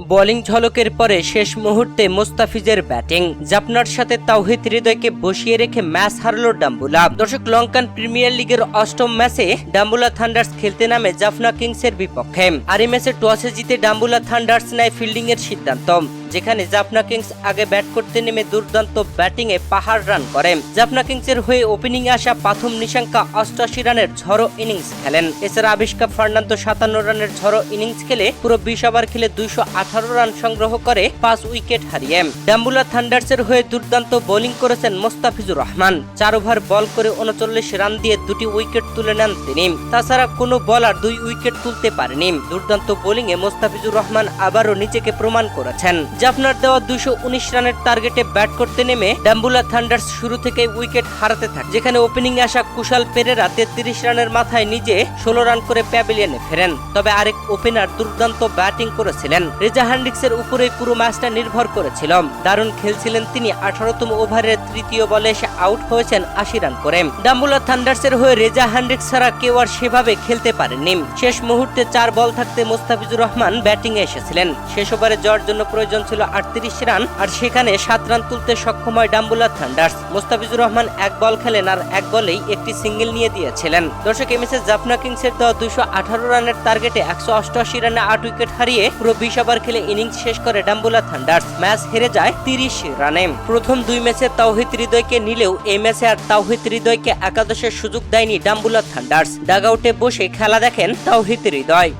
Bowling ঝলকের পরে শেষ মুহূর্তে মোস্তাফিজের ব্যাটিং। জাপনার সাথে তাওহিদ হৃদয়কে বসিয়ে রেখে ম্যাচ হারল ডাম্বুলা। দর্শক, লঙ্কান প্রিমিয়ার লিগের অষ্টম ম্যাচে ডাম্বুলা থান্ডার্স খেলতে নামে জাফনা কিংসের বিপক্ষে। আর এই ম্যাচে টসে জিতে ডাম্বুলা থান্ডার্স নেয় ফিল্ডিং এর সিদ্ধান্ত, যেখানে জাফনা কিংস আগে ব্যাট করতে নেমে দুর্দান্ত ব্যাটিং এ পাহাড় রান করে। জাফনা কিংসের হয়ে ওপেনিং আসা পাথুম নিশাঙ্কা অষ্টআশি রানের ঝড়ো ইনিংস খেলেন। এছাড়া আবিষ্কার ফার্নান্দো সাতান্ন রানের ঝড়ো ইনিংস খেলে পুরো বিশ ওভার খেলে দুইশো আট আঠারো রান সংগ্রহ করে পাঁচ উইকেট হারিয়ে। ডাম্বুলা থান্ডার্সের হয়ে দুর্দান্ত বোলিং করেছেন মোস্তাফিজুর রহমান। চার ওভার বল করে উনচল্লিশ রান দিয়ে দুটি উইকেট তুলে নেন তিনি। তাছাড়া কোনো বলার দুই উইকেট তুলতে পারেনি। দুর্দান্ত বোলিং এ মোস্তাফিজুর রহমান আবারও নিজেকে প্রমাণ করেছেন। জাফনার দেওয়া দুইশো উনিশ রানের টার্গেটে ব্যাট করতে নেমে ডাম্বুলা থান্ডার্স শুরু থেকে উইকেট হারাতে থাকে। যেখানে ওপেনিং আসা কুশাল পেরেরা তেত্রিশ রানের মাথায় নিজে ষোলো রান করে প্যাভিলিয়নে ফেরেন। তবে আরেক ওপেনার দুর্দান্ত ব্যাটিং করেছিলেন। রেজা হ্যান্ডিক্সের উপরে পুরো ম্যাচটা নির্ভর করেছিল দারুণ খেলছিলেন তিনি আঠারোতম ওভারের তৃতীয় বলে এসে আউট হয়েছেন আশি রান করে ডাম্বুলা থান্ডার্সের হয়ে রেজা হ্যান্ডিক্স ছাড়া কেউ আর সেভাবে খেলতে পারেননি। শেষ মুহূর্তে চার বল থাকতে মোস্তাফিজুর রহমান ব্যাটিং এ এসেছিলেন। শেষ ওভারে যাওয়ার জন্য প্রয়োজন ছিল আটত্রিশ রান, আর সেখানে সাত রান তুলতে সক্ষম হয় ডাম্বুলা থান্ডার্স। মোস্তাফিজুর রহমান এক বল খেলেন আর এক বলেই একটি সিঙ্গেল নিয়ে দিয়েছিলেন। দর্শক এমএসএ জাফনা কিংসের দেওয়া আঠারো রানের টার্গেটে একশো অষ্টআশি রানে আট উইকেট হারিয়ে পুরো বিশ ওভার খেলে ইনিংস শেষ করে ডাম্বুলা থান্ডার্স। ম্যাচ হেরে যায় তিরিশ রানে। প্রথম দুই ম্যাচে তাওহিদ হৃদয়কে নিলেও এই ম্যাচে আর তাওহিদ হৃদয়কে একাদশের সুযোগ দেয়নি ডাম্বুলা থান্ডার্স। ডাগআউটে বসে খেলা দেখেন তাওহিদ হৃদয়।